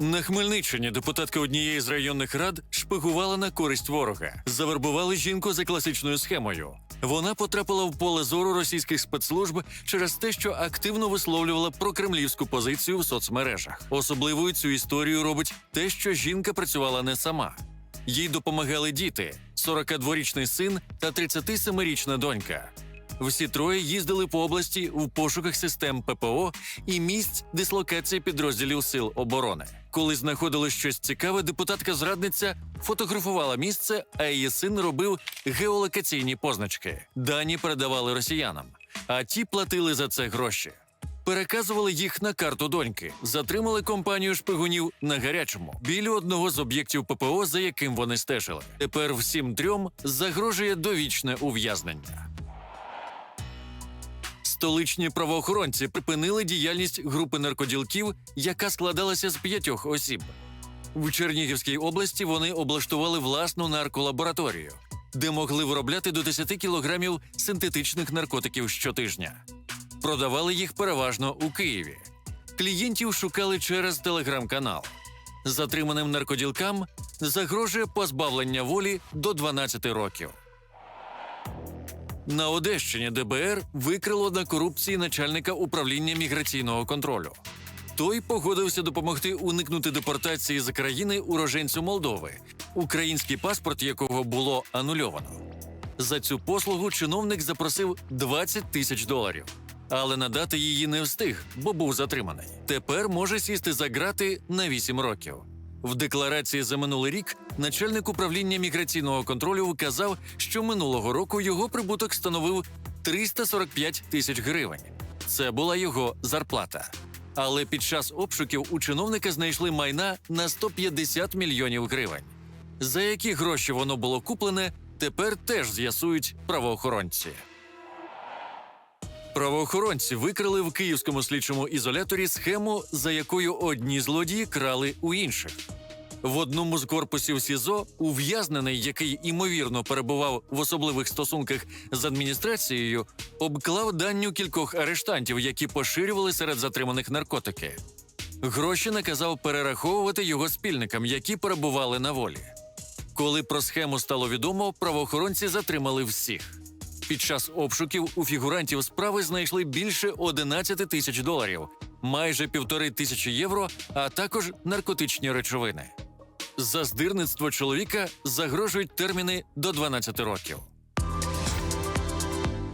На Хмельниччині депутатка однієї з районних рад шпигувала на користь ворога. Завербували жінку за класичною схемою. Вона потрапила в поле зору російських спецслужб через те, що активно висловлювала прокремлівську позицію в соцмережах. Особливою цю історію робить те, що жінка працювала не сама. Їй допомагали діти: 42-річний син та 37-річна донька. Всі троє їздили по області в пошуках систем ППО і місць дислокації підрозділів сил оборони. Коли знаходили щось цікаве, депутатка-зрадниця фотографувала місце, а її син робив геолокаційні позначки. Дані передавали росіянам, а ті платили за це гроші. Переказували їх на карту доньки, затримали компанію шпигунів на гарячому біля одного з об'єктів ППО, за яким вони стежили. Тепер всім трьом загрожує довічне ув'язнення. Столичні правоохоронці припинили діяльність групи наркоділків, яка складалася з п'ятьох осіб. В Чернігівській області вони облаштували власну нарколабораторію, де могли виробляти до 10 кілограмів синтетичних наркотиків щотижня. Продавали їх переважно у Києві. Клієнтів шукали через телеграм-канал. Затриманим наркоділкам загрожує позбавлення волі до 12 років. На Одещині ДБР викрило на корупції начальника управління міграційного контролю. Той погодився допомогти уникнути депортації з країни уроженцю Молдови, український паспорт якого було анульовано. За цю послугу чиновник запросив 20 тисяч доларів, але надати її не встиг, бо був затриманий. Тепер може сісти за ґрати на 8 років. В декларації за минулий рік начальник управління міграційного контролю вказав, що минулого року його прибуток становив 345 тисяч гривень. Це була його зарплата. Але під час обшуків у чиновника знайшли майна на 150 мільйонів гривень. За які гроші воно було куплене, тепер теж з'ясують правоохоронці. Правоохоронці викрили в київському слідчому ізоляторі схему, за якою одні злодії крали у інших. В одному з корпусів СІЗО ув'язнений, який імовірно перебував в особливих стосунках з адміністрацією, обклав данню кількох арештантів, які поширювали серед затриманих наркотики. Гроші наказав перераховувати його спільникам, які перебували на волі. Коли про схему стало відомо, правоохоронці затримали всіх. Під час обшуків у фігурантів справи знайшли більше 11 тисяч доларів, майже півтори тисячі євро, а також наркотичні речовини. За здирництво чоловіка загрожують терміни до 12 років.